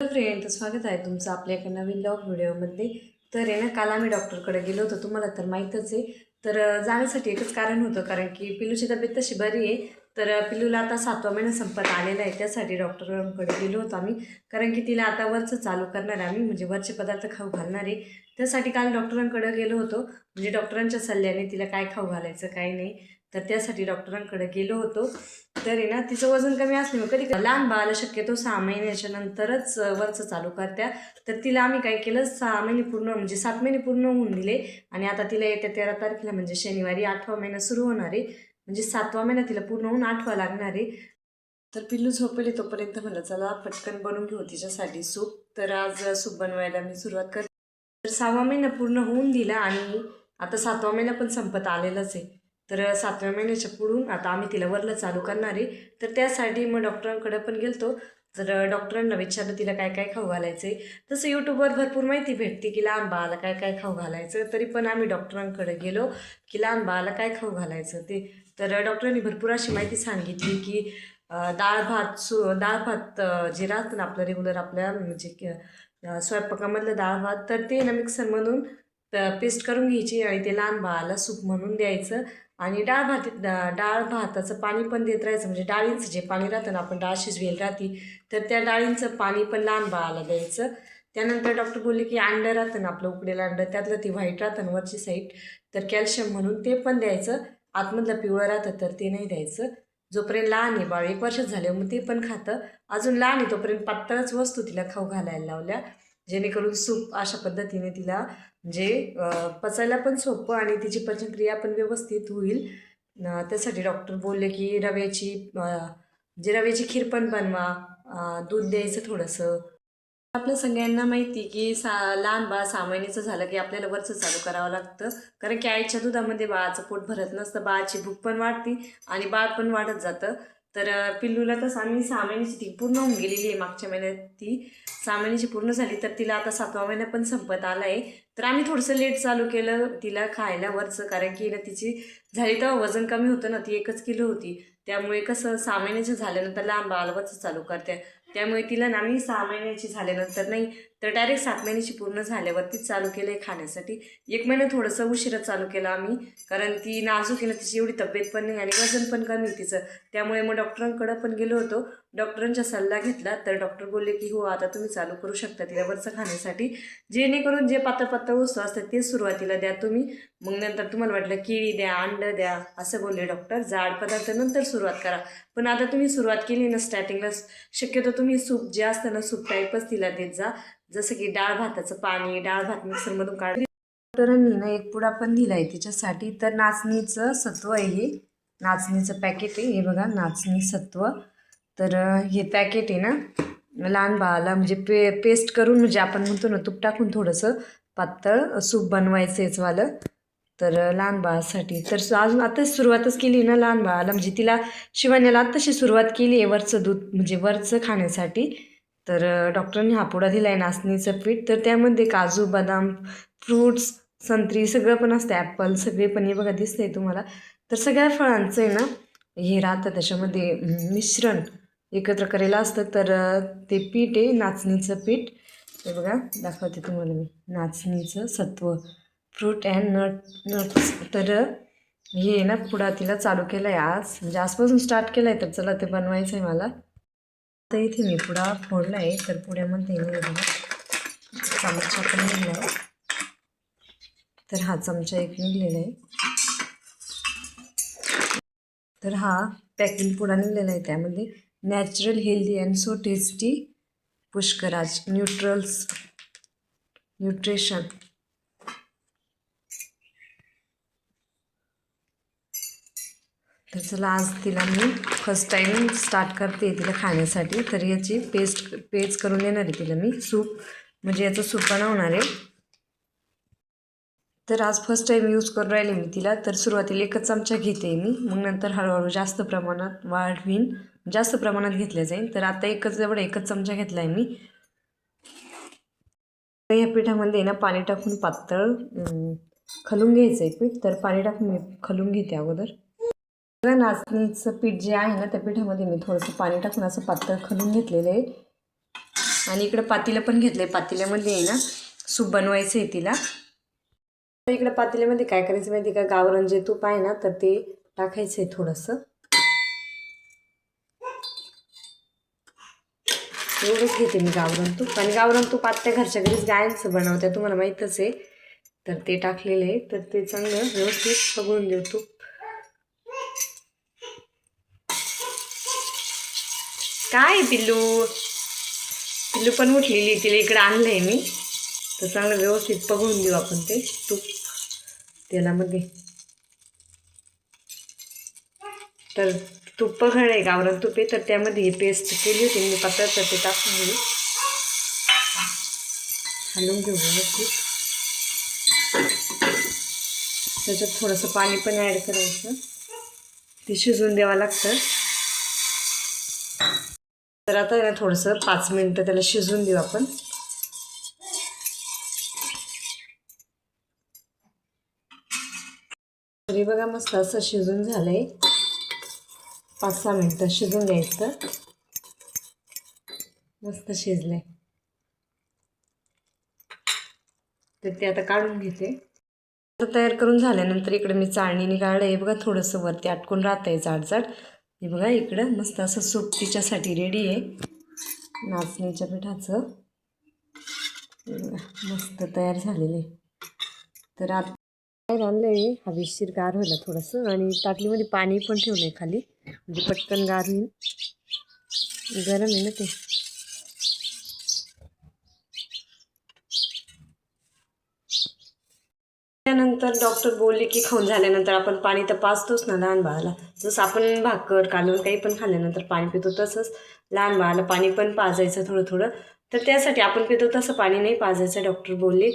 Friend स्वागत आहे तुमचं आपल्या एका नवीन लॉग व्हिडिओमध्ये तर आहे ना काल आम्ही डॉक्टरकडे गेलो होतो तुम्हाला तर माहीतच आहे. तर जाण्यासाठी एकच कारण होतं कारण की पिलूची तब्येत तशी बरी आहे. तर पिलूला आता सातवा महिना संपत आलेला आहे त्यासाठी डॉक्टरांकडे गेलो होतो आम्ही. कारण की तिला आता वरचं चालू करणार आहे आम्ही म्हणजे वरचे पदार्थ खाऊ घालणार आहे. त्यासाठी काल डॉक्टरांकडे गेलो होतो म्हणजे डॉक्टरांच्या सल्ल्याने तिला काय खाऊ घालायचं काय नाही. तर त्यासाठी डॉक्टरांकडे गेलो होतो. तर आहे ना तिचं वजन कमी असल्यामुळे कधी लहान बाळाला शक्यतो सहा महिन्याच्या नंतरच वरचं चालू करत्या. तर तिला आम्ही काय केलं सहा महिने पूर्ण म्हणजे सात महिने पूर्ण होऊन दिले. आणि आता तिला येत्या तेरा तारखेला म्हणजे शनिवारी आठवा महिना सुरू होणार आहे. म्हणजे सातवा महिना तिला पूर्ण होऊन आठवा लागणार आहे. तर पिल्लू झोपले तोपर्यंत म्हणलं चला पटकन बनवून घेऊ तिच्यासाठी सूप. तर आज सूप बनवायला मी सुरुवात करते तर सहावा महिना पूर्ण होऊन दिला आणि आता सातवा महिना पण संपत आलेलाच आहे. तर सातव्या महिन्याच्या पुढून आता आम्ही तिला वरलं चालू करणार आहे तर त्यासाठी मग डॉक्टरांकडे पण गेलतो. तर डॉक्टरांना विचारलं तिला काय काय खाऊ घालायचं आहे तसं यूट्यूबवर भरपूर माहिती भेटते की लहान बाळाला काय काय खाऊ घालायचं. तरी पण आम्ही डॉक्टरांकडे गेलो की लहान बाळाला काय खाऊ घालायचं ते. तर डॉक्टरांनी भरपूर अशी माहिती सांगितली की डाळ भात सु डाळ भात जे राहतं ना आपलं रेग्युलर आपल्या म्हणजे स्वयंपाकामधलं डाळ भात तर ते ना मिक्सरमधून तर पेस्ट करून घ्यायची आणि ते लहान बाळाला सूप म्हणून द्यायचं. आणि डाळ भात डाळ भाताचं पाणी पण देत राहायचं. म्हणजे डाळींचं जे पाणी राहतं ना आपण डाळ शिजवेल राहती तर त्या डाळींचं पाणी पण लहान बाळाला द्यायचं. त्यानंतर डॉक्टर बोलले की अंडं राहतं ना आपलं उकडेलं अंडं त्यातलं ते व्हाईट राहतं ना वरची साईड तर कॅल्शियम म्हणून ते पण द्यायचं. आतमधलं पिवळं राहतं तर ते नाही द्यायचं. जोपर्यंत लहान आहे बाळ एक वर्षात झाले मग ते पण खातं. अजून लहान आहे तोपर्यंत पातळच वस्तू तिला खाऊ घालायला लावल्या. जेणेकरून सूप अशा पद्धतीने तिला म्हणजे पचायला पण सोपं आणि तिची पचनक्रिया पण व्यवस्थित होईल. त्यासाठी डॉक्टर बोलले की रव्याची जे म्हणजे रव्याची खीर पण बनवा दूध द्यायचं थोडंसं. आपल्या सगळ्यांना माहिती की सा लहान बाळ सहा महिन्याचं झालं की आपल्याला वरचं चालू करावं लागतं. कारण की आईच्या दुधामध्ये बाळाचं पोट भरत नसतं बाळाची भूक पण वाढते आणि बाळ पण वाढत जातं. तर पिल्लूला तसं आम्ही सहा महिन्याची ती पूर्ण होऊन गेलेली आहे मागच्या महिन्यात ती. सहा महिन्याची पूर्ण झाली तर तिला आता सातवा महिना पण संपत आला आहे तर आम्ही थोडंसं लेट चालू केलं तिला खायला वरचं कारण की ना तिची झाली तेव्हा वजन कमी होतं ना ती एकच किलो होती. त्यामुळे कसं सहा महिन्याचं झाल्यानंतर लांब आलवाचं चालू करते. त्यामुळे तिला ना मी सहा महिन्याची झाल्यानंतर नाही तर डायरेक्ट सात महिन्याची पूर्ण झाल्यावरतीच चालू केलं आहे खाण्यासाठी. एक महिना थोडंसं उशिरा चालू केलं आम्ही कारण ती नाजूक आहे ना तिची एवढी तब्येत पण नाही आणि वजन पण कमी तिचं. त्यामुळे मग डॉक्टरांकडं पण गेलो होतो. डॉक्टरांचा सल्ला घेतला तर डॉक्टर बोलले की हो आता तुम्ही चालू करू शकता तिलावरचं खाण्यासाठी. जेणेकरून जे पातळ पातळ वस्तू असतात ते सुरुवातीला द्या तुम्ही. मग नंतर तुम्हाला वाटलं केळी द्या अंडं द्या असं बोलले डॉक्टर. जाड पदार्थ नंतर सुरुवात करा. पण आता तुम्ही सुरुवात केली ना स्टार्टिंगला शक्यतो तुम्ही सूप जे असतं ना सूप टाईपच तिला देत जा. जसं की डाळ भाताचं पाणी डाळ भात मिक्सरमधून काढ डॉक्टरांनी ना एक पुडा पण दिला आहे तिच्यासाठी. तर नाचणीचं सत्व आहे हे. नाचणीचं पॅकेट आहे. हे बघा नाचणी सत्व. तर हे पॅकेट आहे ना लहान बाळाला म्हणजे पे पेस्ट करून म्हणजे आपण म्हणतो ना तूप टाकून थोडंसं पातळ सूप बनवायचं याचवालं. तर लहान बाळासाठी. तर अजून आताच सुरुवातच केली ना लहान बाळाला. म्हणजे तिला शिवण्याला आत्ताशी सुरुवात केली आहे वरचं दूध म्हणजे वरचं खाण्यासाठी. तर डॉक्टरांनी हा पुडा दिला आहे नाचणीचं पीठ. तर त्यामध्ये काजू बदाम फ्रूट्स संत्री सगळं पण असतं ॲपल सगळे पण हे बघा दिसतंय तुम्हाला. तर सगळ्या फळांचं आहे ना हे राहतं त्याच्यामध्ये मिश्रण. एकत्र करायला असतं तर ते पीठ आहे नाचणीचं पीठ. ते बघा दाखवते तुम्हाला मी. नाचणीचं सत्व. Fruit and nut nuts. तर हे ना पुढा तिला चालू केलं आहे आज. म्हणजे आजपासून स्टार्ट केलं आहे तर चला ते बनवायचं आहे मला. तर इथे मी पुडा फोडला आहे तर पुढ्यामध्ये चमचा पण निघला आहे तर हा चमचा एक निघलेला आहे. तर हा पॅकिंग पुडा निघलेला आहे त्यामध्ये. Natural healthy and so tasty Pushkaraj neutrals nutrition. तर चला आज तिला मी फर्स्ट टाईम स्टार्ट करते तिला खाण्यासाठी. तर याची पेस्ट पेस्ट करून देणार आहे तिला मी सूप म्हणजे याचं सूप बनवणार आहे. तर आज फर्स्ट टाईम यूज करून राहिले मी तिला. तर सुरुवातीला एकच चमचा घेते मी. मग नंतर हळूहळू जास्त प्रमाणात वाढवीन. जास्त प्रमाणात घेतल्या जाईल. तर आता एकच एवढा एकच चमचा घेतला आहे मी. तर या पिठामध्ये ना पाणी टाकून पातळ खलून घ्यायचं आहे पीठ. तर पाणी टाकून मी खलून घेते अगोदर. बघा नाचणीचं पीठ जे आहे ना त्या पिठामध्ये मी थोडंसं पाणी टाकून असं पातळ खलून घेतलेलं आहे. आणि इकडं पातेलं पण घेतलंय. पातेल्यामध्ये आहे ना सूप बनवायचं आहे तिला. तर इकडं पातेल्यामध्ये काय करायचं माहिती का? गावरण जे तूप आहे ना तर ते टाकायचं आहे थोडंसं. एवढंच घेते मी गावरण तूप. आणि गावरण तूप आत्या घरच्या घरीच गायांचं बनवते तुम्हाला माहीतच आहे. तर ते टाकलेलं आहे. तर ते चांगलं व्यवस्थित बघून देऊ तूप. काय आहे पिल्लू? पिल्लू पण उठलेली तिला इकडे आणलंय मी. तर चांगलं व्यवस्थित बघून देऊ आपण ते तूप. तेलामध्ये. तर तूप पघळ आहे गावरान तूप आहे तर त्यामध्ये ही पेस्ट केली होती मी पातळ तर ते टाकून घेऊ हलवून घेऊ नक्कीच त्याच्यात थोडंसं पाणी पण ॲड करायचं. ते शिजवून द्यावं लागतं. तर आता आहे ना थोडंसं पाच मिनटं त्याला शिजवून देऊ आपण. तरी बघा मस्त असं शिजून झालं आहे पाच सहा मिनटं शिजून द्यायचं मस्त शिजले. तर ते आता काढून घेते. तर तयार करून झाल्यानंतर इकडे मी चाळणीने काढलं हे बघा थोडंसं वरती अटकून राहतं आहे जाडजाड. हे बघा इकडं मस्त असं सूप तिच्यासाठी रेडी आहे. नाचणीच्या पिठाचं. मस्त तयार झालेलं आहे. तर आता बाहेर आणलंय हवेशीर गार व्हायला थोडंसं आणि ताटलीमध्ये पाणी पण ठेवलं आहे खाली. म्हणजे पटकन गार होईल गरम आहे ना ते. त्यानंतर डॉक्टर बोलले की खाऊन झाल्यानंतर आपण पाणी तर पाजतोच ना लहान बाळाला. जसं आपण भाकर कालवण काही पण खाल्ल्यानंतर पाणी पितो तसंच लहान बाळाला पाणी पण पाजायचं थोडं थोडं तर त्यासाठी आपण पितो तसं पाणी नाही पाजायचं डॉक्टर बोलले.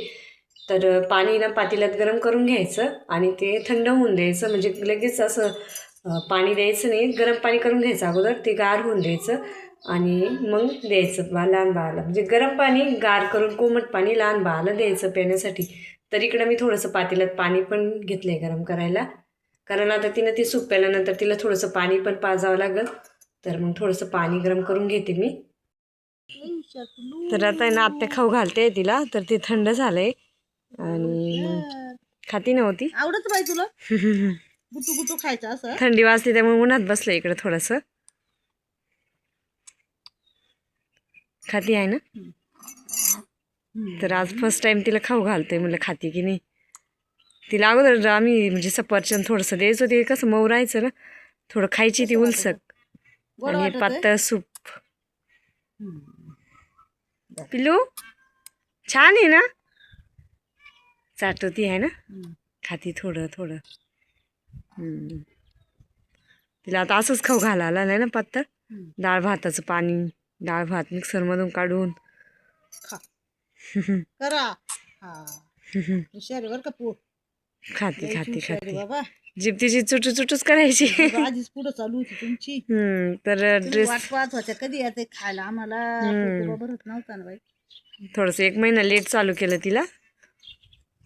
तर पाणी ना पातेल्यात गरम करून घ्यायचं आणि ते थंड होऊन द्यायचं. म्हणजे लगेच असं पाणी द्यायचं नाही गरम पाणी करून घ्यायचं अगोदर ते गार होऊन द्यायचं आणि मग द्यायचं बा लहान बाळाला. म्हणजे गरम पाणी गार करून कोमट पाणी लहान बाळाला द्यायचं पिण्यासाठी. तर इकडं मी थोडंसं पातेल्यात पाणी पण घेतलं आहे गरम करायला. कारण आता तिनं ती सूप प्यायल्यानंतर तिला थोडंसं पाणी पण पाजावं लागेल. तर मग थोडंसं पाणी गरम करून घेते मी. तर आता आहे ना आत्या खाऊ घालते तिला. तर ते थंड झालं आहे आणि खाती नव्हती. आवडत बाई तुला? गुटू गुटू खायचं असं? थंडी वाजली त्यामुळे उन्हात बसलं इकडं थोडंसं. खाती आहे ना? तर आज फर्स्ट टाइम तिला खाऊ घालते म्हणलं खाती की नाही? तिला अगोदर आम्ही म्हणजे सफरचंद थोडंसं द्यायचं ते कसं मऊ राहायचं ना? थोडं खायची ती उलसक. आणि? पातळ सूप. पिल्लू? छान आहे ना? चाटवती आहे ना. खाती थोडं थोडं. तिला आता असंच खाऊ घालायला नाही ना पातळ? हम्म. डाळ भाताचं पाणी डाळ भात मिक्सरमधून काढून. करा. हा. का खाती खाती खाती. जीभ तिची चुटू चुटूच करायची. तुझं आधीच पुढं चालू होती तुमची. तर ड्रेस होत्या कधी येते खायला? आम्हाला नव्हता ना बाई. थोडंसं एक महिना लेट चालू केलं तिला.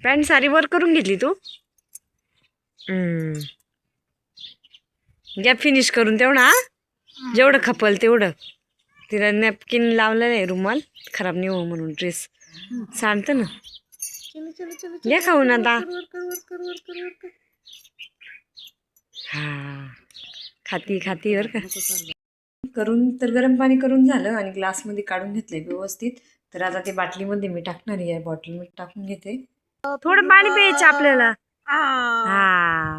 पॅन्ट सारी वर करून घेतली तू. घ्या फिनिश करून तेवढा हा? जेवढं खपल तेवढं. तिला नॅपकिन लावलेलं आहे रुमाल. खराब नाही हो म्हणून ड्रेस सांगतं ना. घ्या खाऊन आता. हा. खाती खाती वर का. करून तर गरम पाणी करून झालं आणि ग्लासमध्ये काढून घेतलंय व्यवस्थित. तर आता ते बाटलीमध्ये मी टाकणार आहे बॉटल मी टाकून घेते. थोडं पाणी प्यायचं आपल्याला. हा.